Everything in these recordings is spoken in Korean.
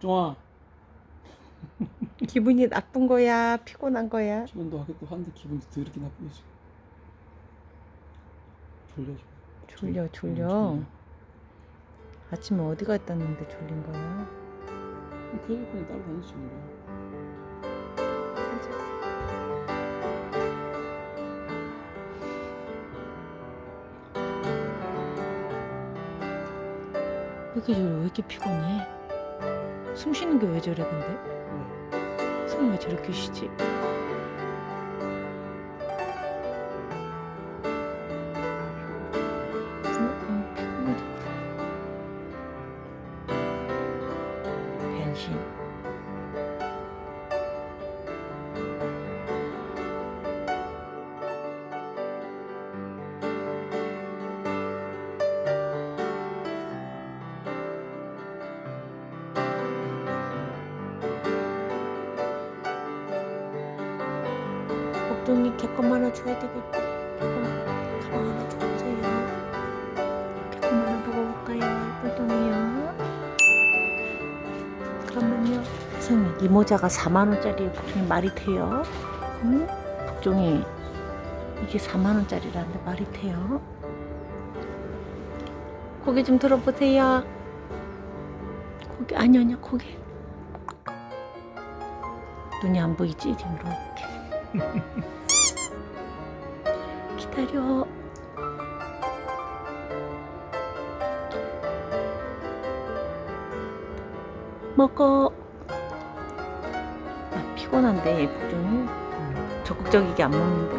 좋아. 기분이 나쁜 거야? 피곤한 거야? 기분도 하겠고 한데 기분도 더럽게 나쁘네 지금. 졸려 지금. 졸려 졸려. 응, 아침에 어디 갔다 왔는데 졸린 거야? 그래도 그냥 따라다니지 뭐. 왜 이렇게 졸려? 왜 이렇게 피곤해? 숨 쉬는 게 왜 저래 근데? 숨 왜 저렇게 쉬지? 복동이 개껌 하나 줘야 되겠다. 개껌 가방 하나 줘보세요. 개껌 하나 먹어볼까요? 복동이요. 잠깐만요. 세상에 이 모자가 4만 원짜리에 복종이 말이 돼요? 응? 복종이 이게 4만 원짜리라는데 말이 돼요? 고개 좀 들어보세요. 고개 아니 아니요 고개. 눈이 안 보이지 지금 이렇게. 기다려. 먹어. 아, 피곤한데 복종이 적극적이게 안 먹는데.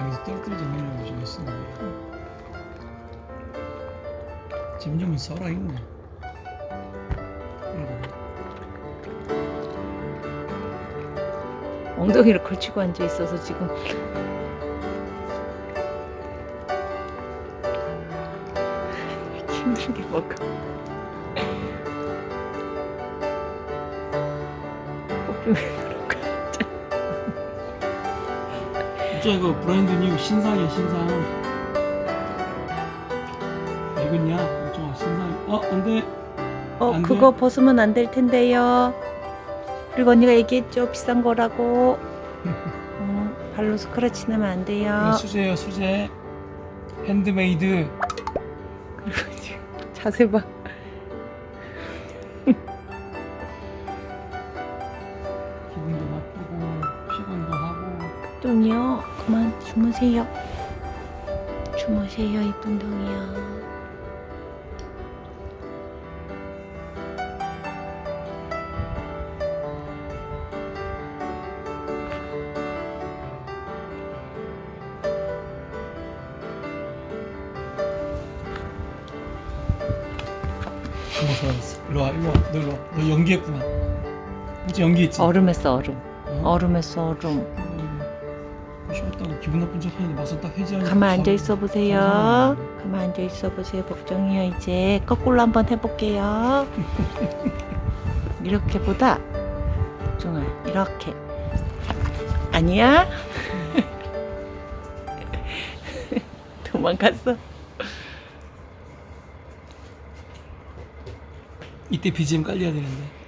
여기서 떨어뜨리지 말라고 지금 했어. 점점은 살아있네. 엉덩이를 걸치고 앉아 있어서 지금 먹어. 복종이 그런가? 진짜 이거 브랜드 뉴 신상이야 신상. 알겠냐? 좋아 신상. 어 안돼. 어, 안 돼? 그거 벗으면 안 될 텐데요. 그리고 언니가 얘기했죠. 비싼 거라고. 어, 발로 스크래치 내면 안 돼요. 이거 수제예요 수제. 핸드메이드. 그리고 지금 자세 봐. 기분도 나쁘고 피곤도 하고. 동이요. 그만 주무세요. 주무세요, 이쁜 동이요. 어머 잘했어. 일로 와 일로 와. 너 일로 와. 너 연기했구나. 어제 연기했지. 얼음했어, 얼음. 어? 얼음했어, 얼음. 음, 쉬었다고 기분 나쁜 척 하는데 막상 딱 해지하니까 가만 앉아 참- 있어 보세요. 참 가만 앉아 있어 보세요, 복정이요. 이제 거꾸로 한번 해볼게요. 이렇게 보다 복정아 이렇게 아니야? 도망갔어. 이때 BGM 깔려야 되는데